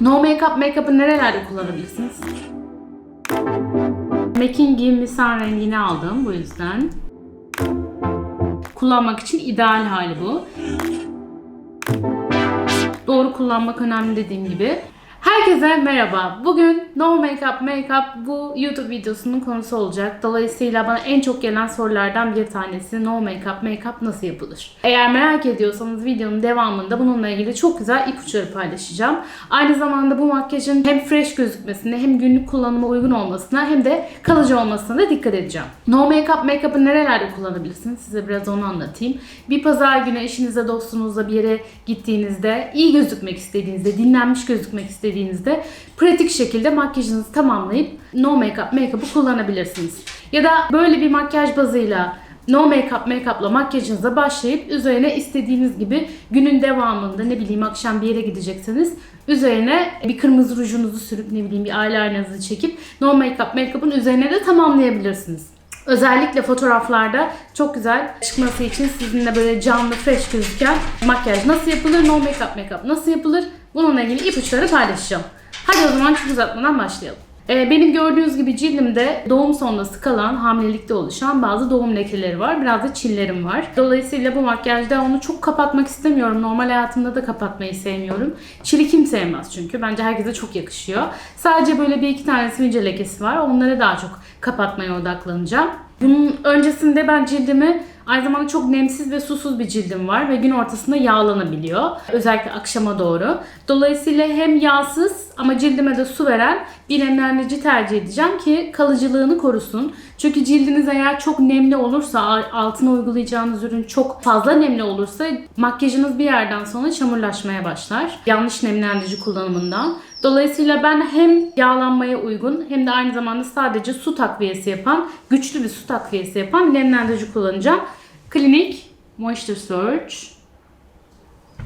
No Makeup Makeup'ı nerelerde kullanabilirsiniz? MAC'in Sun rengini aldım bu yüzden. Kullanmak için ideal hali bu. Doğru kullanmak önemli dediğim gibi. Herkese merhaba. Bugün No Makeup Makeup bu YouTube videosunun konusu olacak. Dolayısıyla bana en çok gelen sorulardan bir tanesi No Makeup Makeup nasıl yapılır? Eğer merak ediyorsanız videonun devamında bununla ilgili çok güzel ipuçları paylaşacağım. Aynı zamanda bu makyajın hem fresh gözükmesine hem günlük kullanıma uygun olmasına hem de kalıcı olmasına da dikkat edeceğim. No Makeup Makeup'ı nerelerde kullanabilirsiniz? Size biraz onu anlatayım. Bir pazar günü eşinizle dostunuzla bir yere gittiğinizde, iyi gözükmek istediğinizde, dinlenmiş gözükmek istediğinizde pratik şekilde makyajınızı tamamlayıp no makeup makeup'ı kullanabilirsiniz. Ya da böyle bir makyaj bazıyla no makeup makeup'la makyajınıza başlayıp üzerine istediğiniz gibi günün devamında ne bileyim akşam bir yere gidecekseniz üzerine bir kırmızı rujunuzu sürüp ne bileyim bir eyelinerınızı çekip no makeup makeup'ın üzerine de tamamlayabilirsiniz. Özellikle fotoğraflarda çok güzel çıkması için sizinle böyle canlı, fresh gözüken makyaj nasıl yapılır, no makeup makeup nasıl yapılır bununla ilgili ipuçları paylaşacağım. Hadi o zaman çok uzatmadan başlayalım. Ee, benim gördüğünüz gibi cildimde doğum sonrası kalan, hamilelikte oluşan bazı doğum lekeleri var. Biraz da çillerim var. Dolayısıyla bu makyajda onu çok kapatmak istemiyorum. Normal hayatımda da kapatmayı sevmiyorum. Çili kim sevmez çünkü. Bence herkese çok yakışıyor. Sadece böyle bir iki tane sivilce lekesi var. Onları daha çok kapatmaya odaklanacağım. Bunun öncesinde ben cildimi aynı zamanda çok nemsiz ve susuz bir cildim var ve gün ortasında yağlanabiliyor. Özellikle akşama doğru. Dolayısıyla hem yağsız ama cildime de su veren bir nemlendirici tercih edeceğim ki kalıcılığını korusun. Çünkü cildiniz eğer çok nemli olursa, altına uygulayacağınız ürün çok fazla nemli olursa makyajınız bir yerden sonra çamurlaşmaya başlar. Yanlış nemlendirici kullanımından. Dolayısıyla ben hem yağlanmaya uygun hem de aynı zamanda sadece su takviyesi yapan, güçlü bir su takviyesi yapan nemlendirici kullanacağım. Clinique Moisture Surge.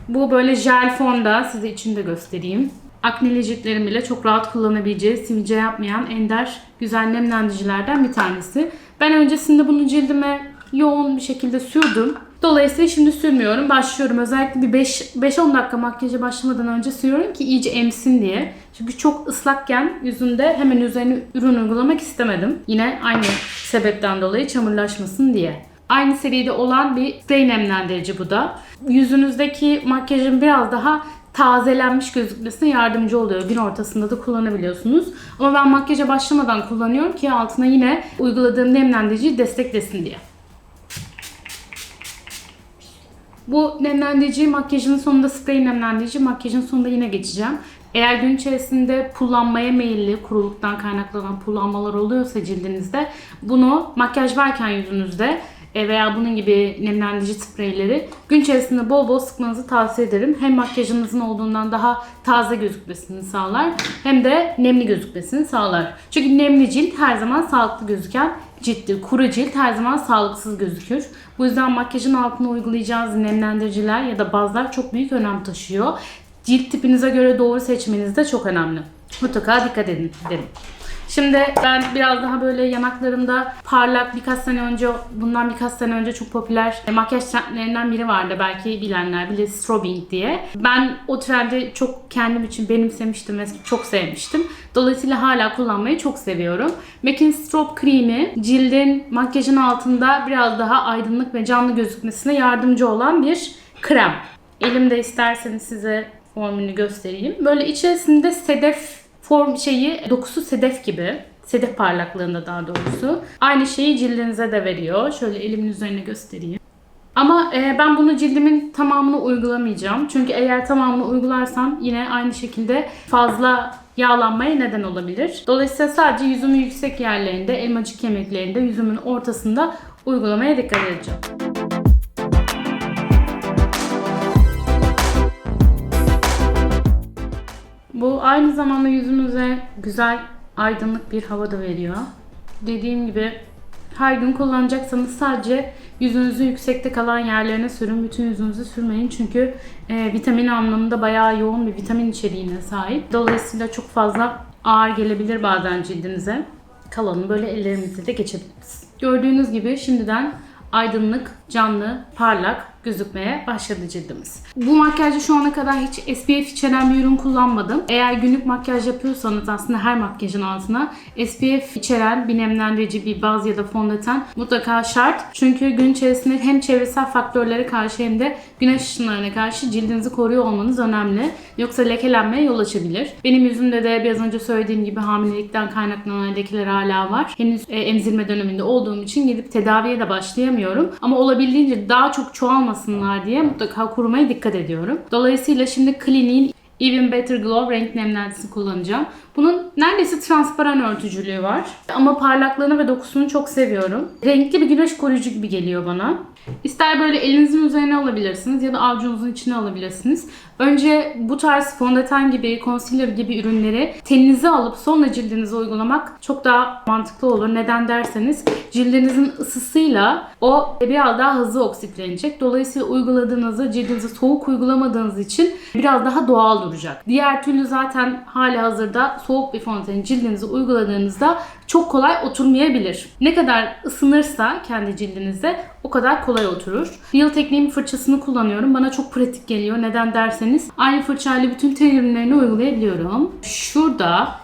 Bu böyle jel formda size içinde göstereyim. Akneli ciltlerin bile çok rahat kullanabileceği, sivilce yapmayan ender güzel nemlendiricilerden bir tanesi. Ben öncesinde bunu cildime yoğun bir şekilde sürdüm. Dolayısıyla şimdi sürmüyorum. Başlıyorum. Özellikle bir 5-10 dakika makyaja başlamadan önce sürüyorum ki iyice emsin diye. Çünkü çok ıslakken yüzünde hemen üzerine ürün uygulamak istemedim. Yine aynı sebepten dolayı çamurlaşmasın diye. Aynı seride olan bir sprey nemlendirici bu da. Yüzünüzdeki makyajın biraz daha tazelenmiş gözükmesine yardımcı oluyor. Gün ortasında da kullanabiliyorsunuz. Ama ben makyaja başlamadan kullanıyorum ki altına yine uyguladığım nemlendiriciyi desteklesin diye. Bu nemlendirici makyajın sonunda sprey nemlendirici makyajın sonunda yine geçeceğim. Eğer gün içerisinde kullanmaya meyilli, kuruluktan kaynaklanan pullanmalar oluyorsa cildinizde bunu makyaj varken yüzünüzde e, veya bunun gibi nemlendirici spreyleri gün içerisinde bol bol sıkmanızı tavsiye ederim. Hem makyajınızın olduğundan daha taze gözükmesini sağlar hem de nemli gözükmesini sağlar. Çünkü nemli cilt her zaman sağlıklı gözüken cilttir. Kuru cilt her zaman sağlıksız gözükür. Bu yüzden makyajın altına uygulayacağınız nemlendiriciler ya da bazlar çok büyük önem taşıyor. Cilt tipinize göre doğru seçmeniz de çok önemli. Mutlaka dikkat edin derim. Şimdi ben biraz daha böyle yanaklarımda parlak birkaç sene önce bundan birkaç sene önce çok popüler makyaj trendlerinden biri vardı belki bilenler bilir strobing diye. Ben o trendi çok kendim için benimsemiştim ve çok sevmiştim. Dolayısıyla hala kullanmayı çok seviyorum. MAC'in Strobe kremi cildin makyajın altında biraz daha aydınlık ve canlı gözükmesine yardımcı olan bir krem. Elimde isterseniz size formülünü göstereyim. Böyle içerisinde sedef form şeyi dokusu sedef gibi. Sedef parlaklığında daha doğrusu. Aynı şeyi cildinize de veriyor. Şöyle elimin üzerine göstereyim. Ama e, ben bunu cildimin tamamını uygulamayacağım. Çünkü eğer tamamını uygularsam yine aynı şekilde fazla yağlanmaya neden olabilir. Dolayısıyla sadece yüzümün yüksek yerlerinde, elmacık kemiklerinde, yüzümün ortasında uygulamaya dikkat edeceğim. Bu aynı zamanda yüzünüze güzel aydınlık bir hava da veriyor. Dediğim gibi her gün kullanacaksanız sadece yüzünüzü yüksekte kalan yerlerine sürün. Bütün yüzünüzü sürmeyin çünkü e, vitamin anlamında bayağı yoğun bir vitamin içeriğine sahip. Dolayısıyla çok fazla ağır gelebilir bazen cildinize. Kalanı böyle ellerimize de geçebiliriz. Gördüğünüz gibi şimdiden aydınlık canlı, parlak gözükmeye başladı cildimiz. Bu makyajda şu ana kadar hiç SPF içeren bir ürün kullanmadım. Eğer günlük makyaj yapıyorsanız aslında her makyajın altına SPF içeren bir nemlendirici, bir baz ya da fondöten mutlaka şart. Çünkü gün içerisinde hem çevresel faktörlere karşı hem de güneş ışınlarına karşı cildinizi koruyor olmanız önemli. Yoksa lekelenmeye yol açabilir. Benim yüzümde de biraz önce söylediğim gibi hamilelikten kaynaklanan lekeler hala var. Henüz e, emzirme döneminde olduğum için gidip tedaviye de başlayamıyorum. Ama olabildiğince daha çok çoğalmasınlar diye mutlaka kurumaya dikkat ediyorum. Dolayısıyla şimdi Clinique'in Even Better Glow renk nemlentisini kullanacağım. Bunun neredeyse transparan örtücülüğü var. Ama parlaklığını ve dokusunu çok seviyorum. Renkli bir güneş koruyucu gibi geliyor bana. İster böyle elinizin üzerine alabilirsiniz ya da avucunuzun içine alabilirsiniz. Önce bu tarz fondöten gibi, concealer gibi ürünleri teninize alıp sonra cildinize uygulamak çok daha mantıklı olur. Neden derseniz cildinizin ısısıyla o biraz daha hızlı oksitlenecek. Dolayısıyla uyguladığınızda cildinize soğuk uygulamadığınız için biraz daha doğal duracak. Diğer türlü zaten hali hazırda soğuk bir fondöteni cildinize uyguladığınızda çok kolay oturmayabilir. Ne kadar ısınırsa kendi cildinizde o kadar kolay oturur. Real tekniğim fırçasını kullanıyorum. Bana çok pratik geliyor. Neden derseniz aynı fırçayla bütün ten ürünlerini uygulayabiliyorum. Şurada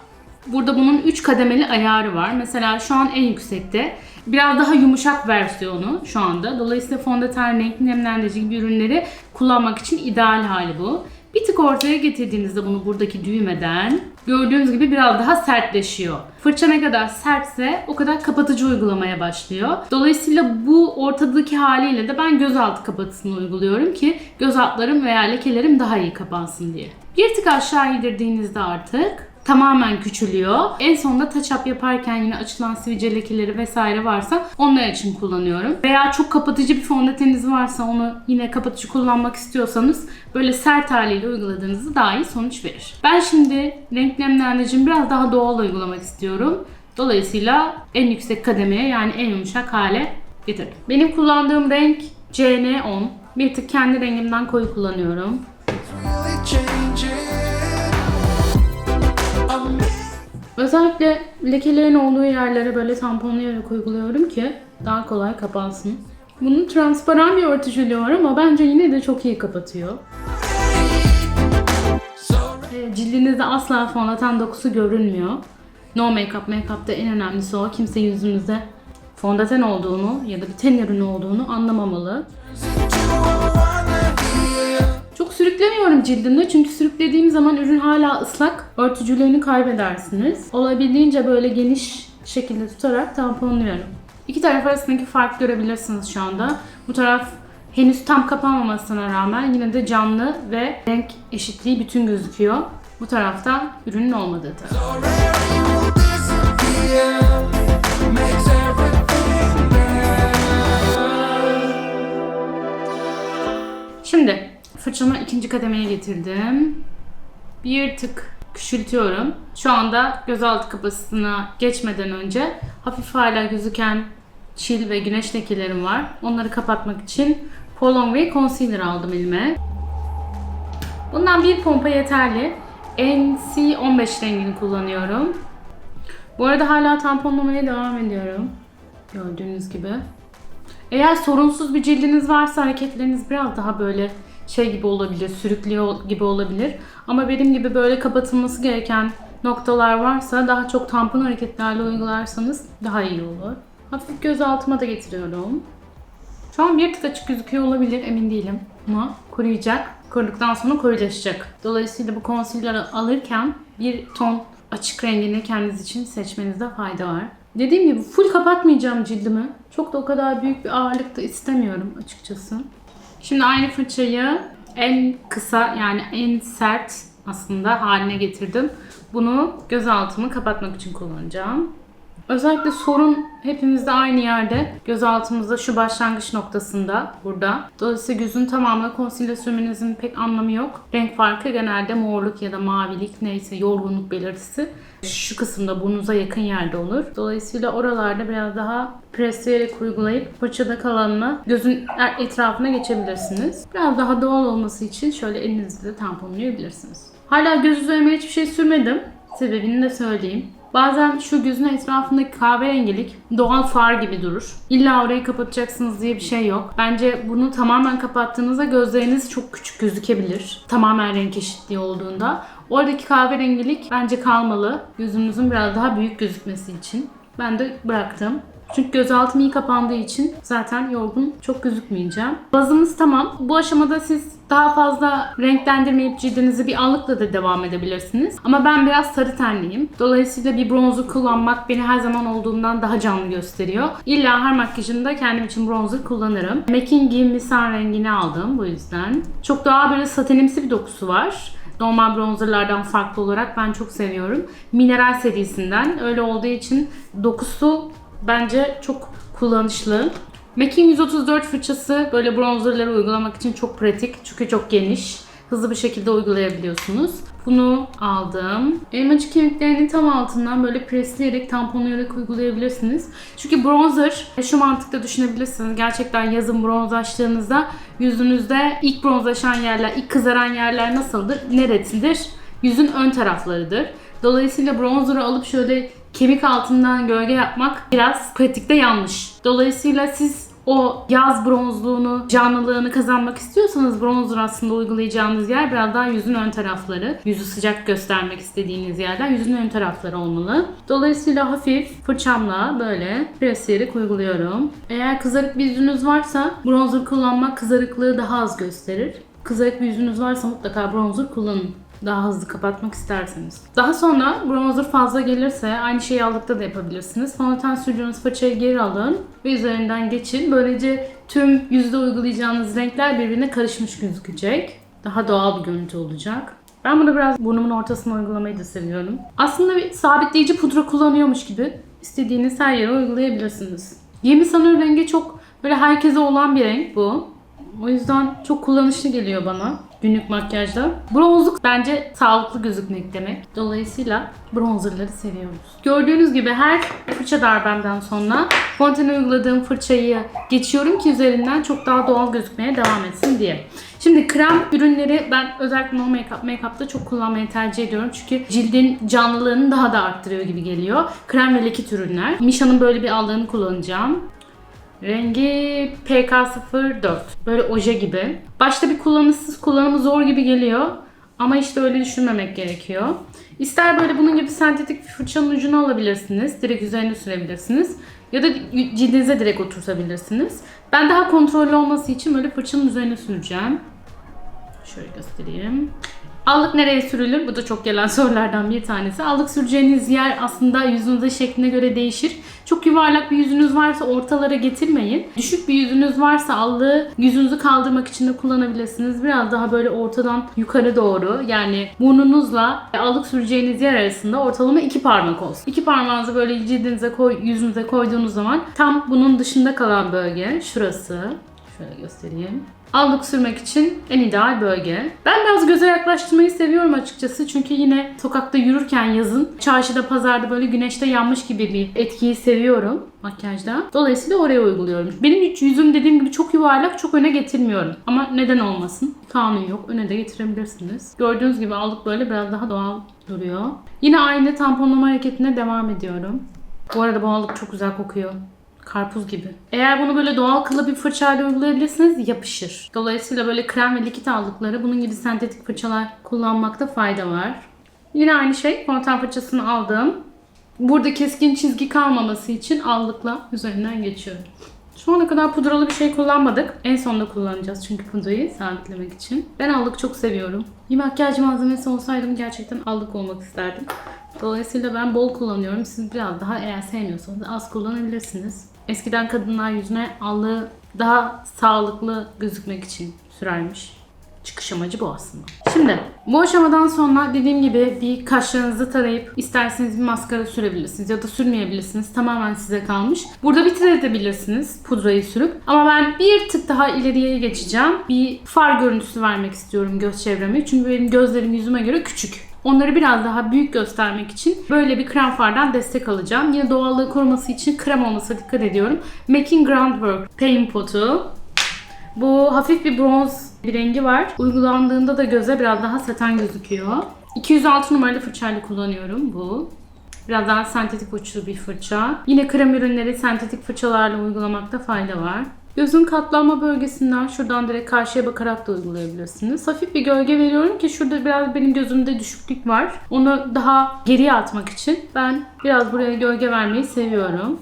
Burada bunun 3 kademeli ayarı var. Mesela şu an en yüksekte. Biraz daha yumuşak versiyonu şu anda. Dolayısıyla fondöten, renkli nemlendirici gibi ürünleri kullanmak için ideal hali bu. Bir tık ortaya getirdiğinizde bunu buradaki düğmeden gördüğünüz gibi biraz daha sertleşiyor. Fırça ne kadar sertse o kadar kapatıcı uygulamaya başlıyor. Dolayısıyla bu ortadaki haliyle de ben gözaltı kapatısını uyguluyorum ki göz altlarım veya lekelerim daha iyi kapansın diye. Bir tık aşağı indirdiğinizde artık tamamen küçülüyor. En sonunda touch up yaparken yine açılan sivilce lekeleri vesaire varsa onlar için kullanıyorum. Veya çok kapatıcı bir fondöteniniz varsa onu yine kapatıcı kullanmak istiyorsanız böyle sert haliyle uyguladığınızda daha iyi sonuç verir. Ben şimdi renk nemlendiricimi biraz daha doğal uygulamak istiyorum. Dolayısıyla en yüksek kademeye yani en yumuşak hale getirdim. Benim kullandığım renk CN10. Bir tık kendi rengimden koyu kullanıyorum. Özellikle lekelerin olduğu yerlere böyle tamponlayarak uyguluyorum ki daha kolay kapansın. Bunun transparan bir örtücülüğü var ama bence yine de çok iyi kapatıyor. Cildinizde asla fondöten dokusu görünmüyor. No make-up, make-up'ta en önemlisi o. Kimse yüzünüzde fondöten olduğunu ya da bir ten ürünü olduğunu anlamamalı. Sürüklemiyorum cildimde çünkü sürüklediğim zaman ürün hala ıslak. Örtücülüğünü kaybedersiniz. Olabildiğince böyle geniş şekilde tutarak tamponluyorum. İki taraf arasındaki fark görebilirsiniz şu anda. Bu taraf henüz tam kapanmamasına rağmen yine de canlı ve renk eşitliği bütün gözüküyor. Bu tarafta ürünün olmadığı taraf. Şimdi fırçamı ikinci kademeye getirdim. Bir tık küçültüyorum. Şu anda gözaltı kapasitesine geçmeden önce hafif hala gözüken çil ve güneş lekelerim var. Onları kapatmak için Prolong Way Concealer aldım elime. Bundan bir pompa yeterli. NC15 rengini kullanıyorum. Bu arada hala tamponlamaya devam ediyorum. Gördüğünüz gibi. Eğer sorunsuz bir cildiniz varsa hareketleriniz biraz daha böyle şey gibi olabilir, sürüklüyor gibi olabilir. Ama benim gibi böyle kapatılması gereken noktalar varsa daha çok tampon hareketlerle uygularsanız daha iyi olur. Hafif göz altıma da getiriyorum. Şu an bir tık açık gözüküyor olabilir emin değilim ama koruyacak. Koruduktan sonra koyulaşacak. Dolayısıyla bu concealer'ı alırken bir ton açık rengini kendiniz için seçmenizde fayda var. Dediğim gibi full kapatmayacağım cildimi. Çok da o kadar büyük bir ağırlık da istemiyorum açıkçası. Şimdi aynı fırçayı en kısa yani en sert aslında haline getirdim. Bunu göz altımı kapatmak için kullanacağım. Özellikle sorun hepimizde aynı yerde. Göz altımızda şu başlangıç noktasında burada. Dolayısıyla gözün tamamına concealer sürmenizin pek anlamı yok. Renk farkı genelde morluk ya da mavilik neyse yorgunluk belirtisi. Şu kısımda burnunuza yakın yerde olur. Dolayısıyla oralarda biraz daha presleyerek uygulayıp fırçada kalanını gözün er- etrafına geçebilirsiniz. Biraz daha doğal olması için şöyle elinizle tamponlayabilirsiniz. Hala göz üzerime hiçbir şey sürmedim. Sebebini de söyleyeyim. Bazen şu gözün etrafındaki kahverengilik doğal far gibi durur. İlla orayı kapatacaksınız diye bir şey yok. Bence bunu tamamen kapattığınızda gözleriniz çok küçük gözükebilir. Tamamen renk eşitliği olduğunda. Oradaki kahverengilik bence kalmalı. Gözünüzün biraz daha büyük gözükmesi için. Ben de bıraktım. Çünkü gözaltım iyi kapandığı için zaten yorgun çok gözükmeyeceğim. Bazımız tamam. Bu aşamada siz daha fazla renklendirmeyip cildinizi bir allıkla da devam edebilirsiniz. Ama ben biraz sarı tenliyim. Dolayısıyla bir bronzer kullanmak beni her zaman olduğumdan daha canlı gösteriyor. İlla her makyajımda kendim için bronzer kullanırım. MAC'in Give Sun rengini aldım bu yüzden. Çok daha böyle satenimsi bir dokusu var. Normal bronzerlardan farklı olarak ben çok seviyorum. Mineral serisinden. Öyle olduğu için dokusu bence çok kullanışlı. MAC'in 134 fırçası böyle bronzerları uygulamak için çok pratik. Çünkü çok geniş. Hızlı bir şekilde uygulayabiliyorsunuz. Bunu aldım. Elmacık kemiklerinin tam altından böyle presleyerek, tamponlayarak uygulayabilirsiniz. Çünkü bronzer şu mantıkta düşünebilirsiniz. Gerçekten yazın bronzlaştığınızda yüzünüzde ilk bronzlaşan yerler, ilk kızaran yerler nasıldır? Neresidir? Yüzün ön taraflarıdır. Dolayısıyla bronzer'ı alıp şöyle kemik altından gölge yapmak biraz pratikte yanlış. Dolayısıyla siz o yaz bronzluğunu, canlılığını kazanmak istiyorsanız bronzer aslında uygulayacağınız yer biraz daha yüzün ön tarafları. Yüzü sıcak göstermek istediğiniz yerler yüzün ön tarafları olmalı. Dolayısıyla hafif fırçamla böyle presleyerek uyguluyorum. Eğer kızarık bir yüzünüz varsa bronzer kullanmak kızarıklığı daha az gösterir. Kızarık bir yüzünüz varsa mutlaka bronzer kullanın daha hızlı kapatmak isterseniz. Daha sonra bronzer fazla gelirse aynı şeyi aldıkta da yapabilirsiniz. Fondöten sürdüğünüz fırçayı geri alın ve üzerinden geçin. Böylece tüm yüzde uygulayacağınız renkler birbirine karışmış gözükecek. Daha doğal bir görüntü olacak. Ben bunu biraz burnumun ortasına uygulamayı da seviyorum. Aslında bir sabitleyici pudra kullanıyormuş gibi istediğiniz her yere uygulayabilirsiniz. Yemi sanır rengi çok böyle herkese olan bir renk bu. O yüzden çok kullanışlı geliyor bana günlük makyajda. Bronzluk bence sağlıklı gözükmek demek. Dolayısıyla bronzerları seviyoruz. Gördüğünüz gibi her fırça darbemden sonra fontene uyguladığım fırçayı geçiyorum ki üzerinden çok daha doğal gözükmeye devam etsin diye. Şimdi krem ürünleri ben özellikle no make-up çok kullanmayı tercih ediyorum. Çünkü cildin canlılığını daha da arttırıyor gibi geliyor. Krem ve lekit ürünler. Misha'nın böyle bir aldığını kullanacağım. Rengi PK04. Böyle oje gibi. Başta bir kullanışsız kullanımı zor gibi geliyor. Ama işte öyle düşünmemek gerekiyor. İster böyle bunun gibi sentetik bir fırçanın ucunu alabilirsiniz. Direkt üzerine sürebilirsiniz. Ya da cildinize direkt oturtabilirsiniz. Ben daha kontrollü olması için böyle fırçanın üzerine süreceğim. Şöyle göstereyim. Allık nereye sürülür? Bu da çok gelen sorulardan bir tanesi. Allık süreceğiniz yer aslında yüzünüzün şekline göre değişir. Çok yuvarlak bir yüzünüz varsa ortalara getirmeyin. Düşük bir yüzünüz varsa allığı yüzünüzü kaldırmak için de kullanabilirsiniz. Biraz daha böyle ortadan yukarı doğru yani burnunuzla allık süreceğiniz yer arasında ortalama iki parmak olsun. İki parmağınızı böyle cildinize koy, yüzünüze koyduğunuz zaman tam bunun dışında kalan bölge şurası. Şöyle göstereyim. Allık sürmek için en ideal bölge. Ben biraz göze yaklaştırmayı seviyorum açıkçası. Çünkü yine sokakta yürürken yazın çarşıda pazarda böyle güneşte yanmış gibi bir etkiyi seviyorum makyajda. Dolayısıyla oraya uyguluyorum. Benim hiç yüzüm dediğim gibi çok yuvarlak çok öne getirmiyorum. Ama neden olmasın? Kanun yok. Öne de getirebilirsiniz. Gördüğünüz gibi allık böyle biraz daha doğal duruyor. Yine aynı tamponlama hareketine devam ediyorum. Bu arada bu allık çok güzel kokuyor. Karpuz gibi. Eğer bunu böyle doğal kılı bir fırçayla uygulayabilirsiniz yapışır. Dolayısıyla böyle krem ve likit aldıkları bunun gibi sentetik fırçalar kullanmakta fayda var. Yine aynı şey fondöten fırçasını aldım. Burada keskin çizgi kalmaması için allıkla üzerinden geçiyorum. Şu ana kadar pudralı bir şey kullanmadık. En sonunda kullanacağız çünkü pudrayı sabitlemek için. Ben allık çok seviyorum. Bir makyaj malzemesi olsaydım gerçekten allık olmak isterdim. Dolayısıyla ben bol kullanıyorum. Siz biraz daha eğer sevmiyorsanız az kullanabilirsiniz. Eskiden kadınlar yüzüne allığı daha sağlıklı gözükmek için sürermiş. Çıkış amacı bu aslında. Şimdi bu aşamadan sonra dediğim gibi bir kaşlarınızı tarayıp isterseniz bir maskara sürebilirsiniz ya da sürmeyebilirsiniz. Tamamen size kalmış. Burada bitirebilirsiniz pudrayı sürüp. Ama ben bir tık daha ileriye geçeceğim. Bir far görüntüsü vermek istiyorum göz çevreme. Çünkü benim gözlerim yüzüme göre küçük. Onları biraz daha büyük göstermek için böyle bir krem fardan destek alacağım. Yine doğallığı koruması için krem olmasına dikkat ediyorum. Making Groundwork Paint Pot'u. Bu hafif bir bronz bir rengi var. Uygulandığında da göze biraz daha saten gözüküyor. 206 numaralı fırçayla kullanıyorum bu. Biraz daha sentetik uçlu bir fırça. Yine krem ürünleri sentetik fırçalarla uygulamakta fayda var. Gözün katlanma bölgesinden şuradan direkt karşıya bakarak da uygulayabilirsiniz. Hafif bir gölge veriyorum ki şurada biraz benim gözümde düşüklük var. Onu daha geriye atmak için ben biraz buraya gölge vermeyi seviyorum.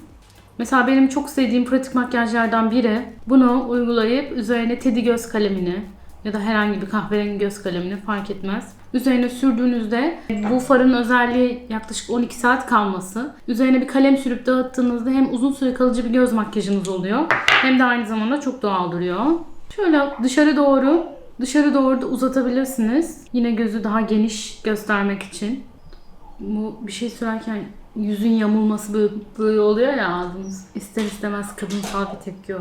Mesela benim çok sevdiğim pratik makyajlardan biri bunu uygulayıp üzerine tedi göz kalemini ya da herhangi bir kahverengi göz kalemini fark etmez. Üzerine sürdüğünüzde bu farın özelliği yaklaşık 12 saat kalması. Üzerine bir kalem sürüp dağıttığınızda hem uzun süre kalıcı bir göz makyajınız oluyor hem de aynı zamanda çok doğal duruyor. Şöyle dışarı doğru dışarı doğru da uzatabilirsiniz. Yine gözü daha geniş göstermek için. Bu bir şey sürerken yüzün yamulması böyle, oluyor ya ağzımız. İster istemez kadınsal bir tepki o.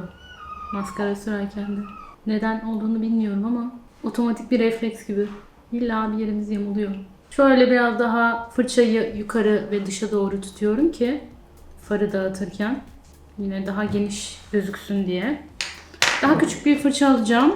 Maskara sürerken de. Neden olduğunu bilmiyorum ama otomatik bir refleks gibi. İlla bir yerimiz yamuluyor. Şöyle biraz daha fırçayı yukarı ve dışa doğru tutuyorum ki farı dağıtırken yine daha geniş gözüksün diye. Daha küçük bir fırça alacağım.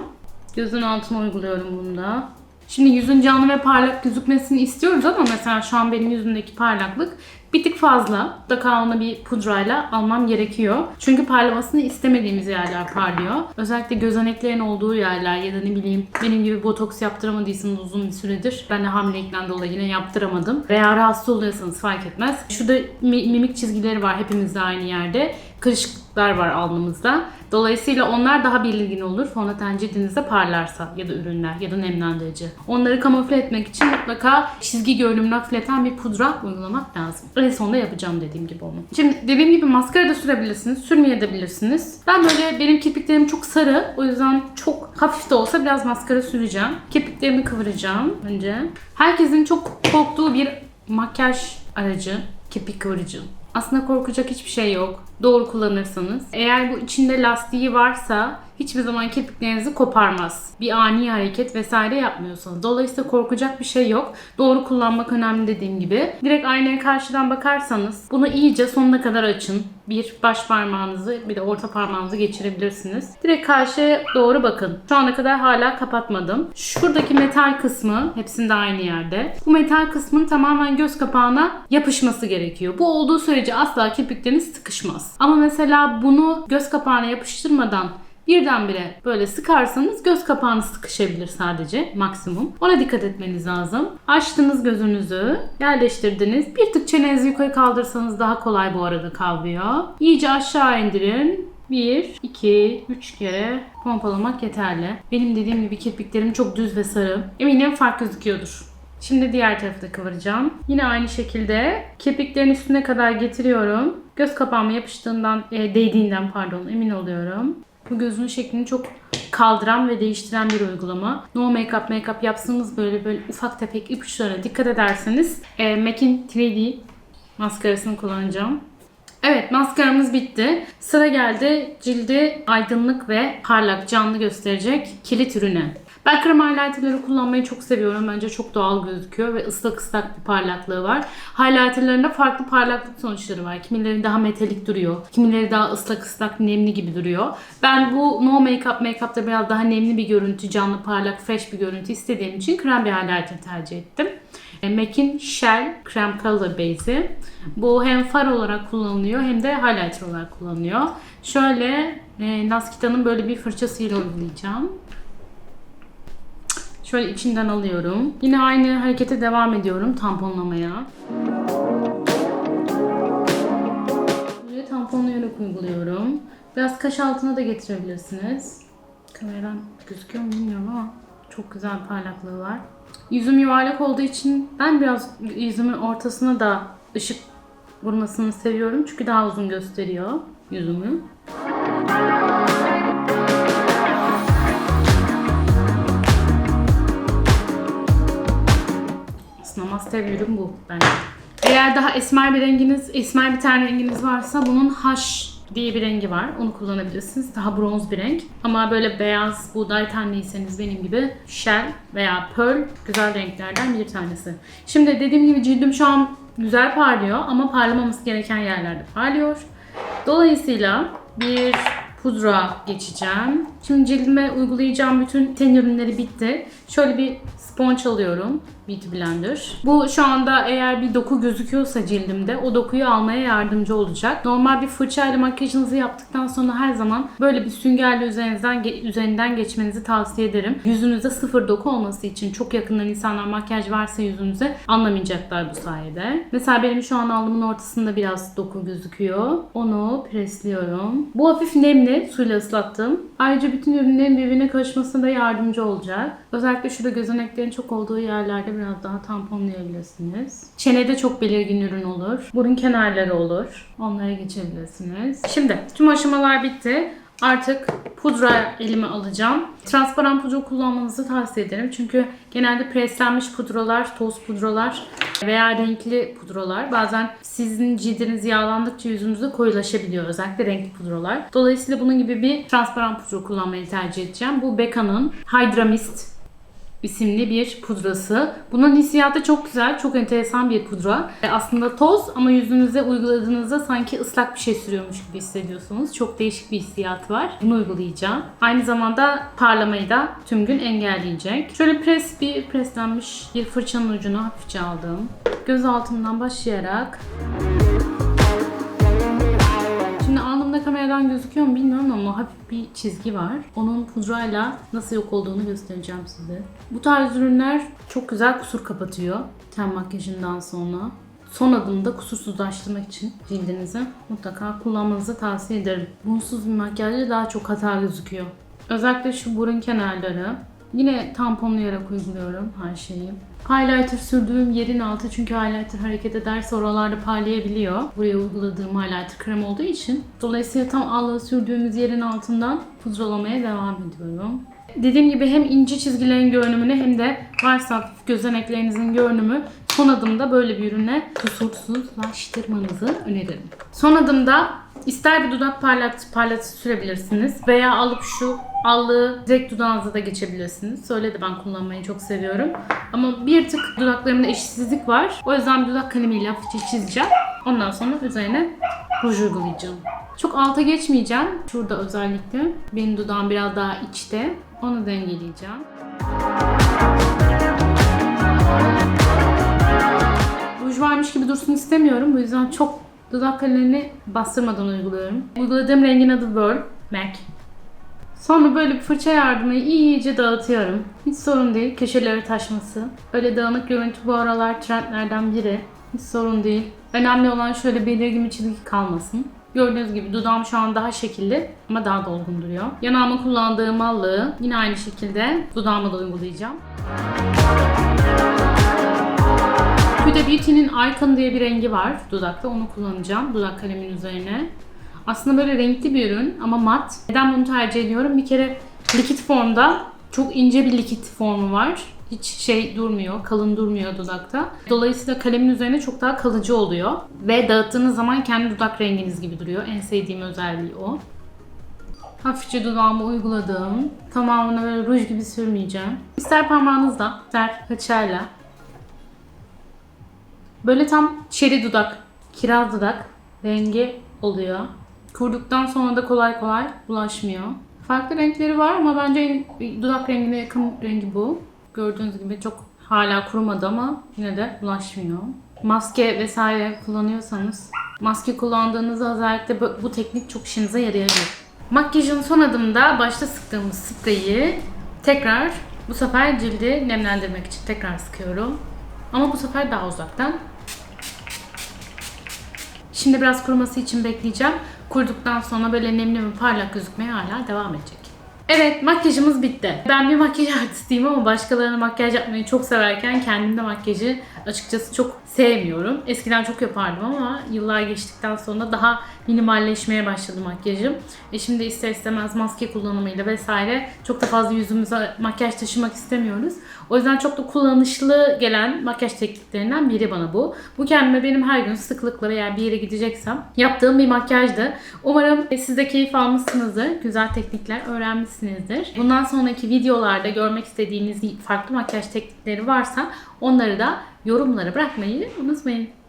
Gözün altına uyguluyorum bunu da. Şimdi yüzün canlı ve parlak gözükmesini istiyoruz ama mesela şu an benim yüzümdeki parlaklık bir tık fazla. Mutlaka ona bir pudrayla almam gerekiyor. Çünkü parlamasını istemediğimiz yerler parlıyor. Özellikle gözeneklerin olduğu yerler ya da ne bileyim benim gibi botoks yaptıramadıysanız uzun bir süredir. Ben de hamilelikten dolayı yine yaptıramadım. Veya rahatsız oluyorsanız fark etmez. Şurada mi- mimik çizgileri var hepimizde aynı yerde. Kırışıklıklar var alnımızda. Dolayısıyla onlar daha belirgin olur. Fondöten cildinizde parlarsa ya da ürünler ya da nemlendirici. Onları kamufle etmek için mutlaka çizgi görünümünü hafifleten bir pudra uygulamak lazım. En sonunda yapacağım dediğim gibi onu. Şimdi dediğim gibi maskara da sürebilirsiniz, sürmeyebilirsiniz. Ben böyle benim kirpiklerim çok sarı. O yüzden çok hafif de olsa biraz maskara süreceğim. Kirpiklerimi kıvıracağım önce. Herkesin çok korktuğu bir makyaj aracı, kirpik kıvırıcı. Aslında korkacak hiçbir şey yok. Doğru kullanırsanız. Eğer bu içinde lastiği varsa hiçbir zaman kirpiklerinizi koparmaz. Bir ani hareket vesaire yapmıyorsanız. Dolayısıyla korkacak bir şey yok. Doğru kullanmak önemli dediğim gibi. Direkt aynaya karşıdan bakarsanız bunu iyice sonuna kadar açın. Bir baş parmağınızı bir de orta parmağınızı geçirebilirsiniz. Direkt karşıya doğru bakın. Şu ana kadar hala kapatmadım. Şuradaki metal kısmı hepsinde aynı yerde. Bu metal kısmın tamamen göz kapağına yapışması gerekiyor. Bu olduğu sürece asla kirpikleriniz sıkışmaz. Ama mesela bunu göz kapağına yapıştırmadan birdenbire böyle sıkarsanız göz kapağınız sıkışabilir sadece maksimum. Ona dikkat etmeniz lazım. Açtınız gözünüzü, yerleştirdiniz. Bir tık çenenizi yukarı kaldırsanız daha kolay bu arada kalmıyor. İyice aşağı indirin. 1, 2, 3 kere pompalamak yeterli. Benim dediğim gibi kirpiklerim çok düz ve sarı. Eminim fark gözüküyordur. Şimdi diğer tarafı da kıvıracağım. Yine aynı şekilde kirpiklerin üstüne kadar getiriyorum. Göz kapağıma yapıştığından, e, değdiğinden pardon emin oluyorum. Bu gözün şeklini çok kaldıran ve değiştiren bir uygulama. No make-up make-up yapsanız böyle böyle ufak tefek ipuçlarına dikkat ederseniz e, MAC'in 3D maskarasını kullanacağım. Evet maskaramız bitti. Sıra geldi cildi aydınlık ve parlak canlı gösterecek kilit ürüne. Ben krem highlighterları kullanmayı çok seviyorum. Bence çok doğal gözüküyor ve ıslak ıslak bir parlaklığı var. Highlighterlarında farklı parlaklık sonuçları var. Kimileri daha metalik duruyor. Kimileri daha ıslak ıslak nemli gibi duruyor. Ben bu no make-up make-up'ta biraz daha nemli bir görüntü, canlı parlak, fresh bir görüntü istediğim için krem bir highlighter tercih ettim. E, MAC'in Shell Creme Color Base'i. Bu hem far olarak kullanılıyor hem de highlighter olarak kullanılıyor. Şöyle e, Naskita'nın böyle bir fırçasıyla uygulayacağım. Şöyle içinden alıyorum. Yine aynı harekete devam ediyorum tamponlamaya. Böyle tamponlayarak uyguluyorum. Biraz kaş altına da getirebilirsiniz. Kameradan gözüküyor mu bilmiyorum ama çok güzel parlaklığı var. Yüzüm yuvarlak olduğu için ben biraz yüzümün ortasına da ışık vurmasını seviyorum. Çünkü daha uzun gösteriyor yüzümü. Must have ürün bu bence. Eğer daha esmer bir renginiz, esmer bir ten renginiz varsa bunun haş diye bir rengi var. Onu kullanabilirsiniz. Daha bronz bir renk. Ama böyle beyaz, buğday tenliyseniz benim gibi shell veya pearl güzel renklerden bir tanesi. Şimdi dediğim gibi cildim şu an güzel parlıyor ama parlamaması gereken yerlerde parlıyor. Dolayısıyla bir pudra geçeceğim. Şimdi cildime uygulayacağım bütün ten ürünleri bitti. Şöyle bir sponge alıyorum Beauty Blender. Bu şu anda eğer bir doku gözüküyorsa cildimde o dokuyu almaya yardımcı olacak. Normal bir fırçayla makyajınızı yaptıktan sonra her zaman böyle bir süngerle üzerinizden üzerinden geçmenizi tavsiye ederim. Yüzünüzde sıfır doku olması için çok yakından insanlar makyaj varsa yüzünüze anlamayacaklar bu sayede. Mesela benim şu an alnımın ortasında biraz doku gözüküyor. Onu presliyorum. Bu hafif nemli suyla ıslattım. Ayrıca bütün ürünlerin birbirine karışmasına da yardımcı olacak. Özellikle şurada gözeneklerin çok olduğu yerlerde biraz daha tamponlayabilirsiniz. Çenede çok belirgin ürün olur. Burun kenarları olur. Onlara geçebilirsiniz. Şimdi tüm aşamalar bitti. Artık pudra elime alacağım. Transparan pudra kullanmanızı tavsiye ederim. Çünkü genelde preslenmiş pudralar, toz pudralar veya renkli pudralar bazen sizin cildiniz yağlandıkça yüzünüzde koyulaşabiliyor. Özellikle renkli pudralar. Dolayısıyla bunun gibi bir transparan pudra kullanmayı tercih edeceğim. Bu Becca'nın Hydra Mist isimli bir pudrası. Bunun hissiyatı çok güzel, çok enteresan bir pudra. E, Aslında toz ama yüzünüze uyguladığınızda sanki ıslak bir şey sürüyormuş gibi hissediyorsunuz. Çok değişik bir hissiyatı var. Bunu uygulayacağım. Aynı zamanda parlamayı da tüm gün engelleyecek. Şöyle pres bir preslenmiş bir fırçanın ucunu hafifçe aldım. Göz altından başlayarak Kameradan gözüküyor mu bilmiyorum ama hafif bir çizgi var. Onun pudrayla nasıl yok olduğunu göstereceğim size. Bu tarz ürünler çok güzel kusur kapatıyor ten makyajından sonra. Son adımda kusursuzlaştırmak için cildinizi mutlaka kullanmanızı tavsiye ederim. Bunsuz bir makyajda daha çok hata gözüküyor. Özellikle şu burun kenarları. Yine tamponlayarak uyguluyorum her şeyi. Highlighter sürdüğüm yerin altı çünkü highlighter hareket ederse oralarda parlayabiliyor. Buraya uyguladığım highlighter krem olduğu için. Dolayısıyla tam allığı sürdüğümüz yerin altından pudralamaya devam ediyorum. Dediğim gibi hem ince çizgilerin görünümünü hem de varsa hafif gözeneklerinizin görünümü son adımda böyle bir ürüne kusursuzlaştırmanızı öneririm. Son adımda ister bir dudak parlat parlatıcı sürebilirsiniz veya alıp şu allığı direkt dudağınıza da geçebilirsiniz. Öyle de ben kullanmayı çok seviyorum. Ama bir tık dudaklarımda eşitsizlik var. O yüzden dudak kalemiyle hafifçe çizeceğim. Ondan sonra üzerine ruj uygulayacağım. Çok alta geçmeyeceğim. Şurada özellikle. Benim dudağım biraz daha içte. Onu dengeleyeceğim. Ruj varmış gibi dursun istemiyorum. Bu yüzden çok dudak kalemini bastırmadan uyguluyorum. Uyguladığım rengin adı Whirl MAC. Sonra böyle bir fırça yardımıyla iyice dağıtıyorum. Hiç sorun değil köşeleri taşması. Öyle dağınık görüntü bu aralar trendlerden biri. Hiç sorun değil. Önemli olan şöyle belirgin bir çizgi kalmasın. Gördüğünüz gibi dudağım şu an daha şekilli ama daha dolgun duruyor. Yanağıma kullandığım allığı yine aynı şekilde dudağıma da uygulayacağım. Huda Beauty'nin Icon diye bir rengi var dudakta. Onu kullanacağım dudak kalemin üzerine. Aslında böyle renkli bir ürün ama mat. Neden bunu tercih ediyorum? Bir kere likit formda çok ince bir likit formu var. Hiç şey durmuyor, kalın durmuyor dudakta. Dolayısıyla kalemin üzerine çok daha kalıcı oluyor. Ve dağıttığınız zaman kendi dudak renginiz gibi duruyor. En sevdiğim özelliği o. Hafifçe dudağıma uyguladım. Tamamını böyle ruj gibi sürmeyeceğim. İster parmağınızla, ister fırçayla. Böyle tam çeri dudak, kiraz dudak rengi oluyor. Kurduktan sonra da kolay kolay bulaşmıyor. Farklı renkleri var ama bence en dudak rengine yakın rengi bu. Gördüğünüz gibi çok hala kurumadı ama yine de bulaşmıyor. Maske vesaire kullanıyorsanız maske kullandığınızda özellikle bu, teknik çok işinize yarayabilir. Makyajın son adımda başta sıktığımız spreyi tekrar bu sefer cildi nemlendirmek için tekrar sıkıyorum. Ama bu sefer daha uzaktan. Şimdi biraz kuruması için bekleyeceğim. Kuruduktan sonra böyle nemli ve parlak gözükmeye hala devam edecek. Evet makyajımız bitti. Ben bir makyaj artistiyim ama başkalarına makyaj yapmayı çok severken kendimde makyajı açıkçası çok sevmiyorum. Eskiden çok yapardım ama yıllar geçtikten sonra daha minimalleşmeye başladı makyajım. E şimdi ister istemez maske kullanımıyla vesaire çok da fazla yüzümüze makyaj taşımak istemiyoruz. O yüzden çok da kullanışlı gelen makyaj tekniklerinden biri bana bu. Bu kendime benim her gün sıklıkla eğer bir yere gideceksem yaptığım bir makyajdı. Umarım siz de keyif almışsınızdır. Güzel teknikler öğrenmişsinizdir. Bundan sonraki videolarda görmek istediğiniz farklı makyaj teknikleri varsa onları da yorumlara bırakmayı unutmayın.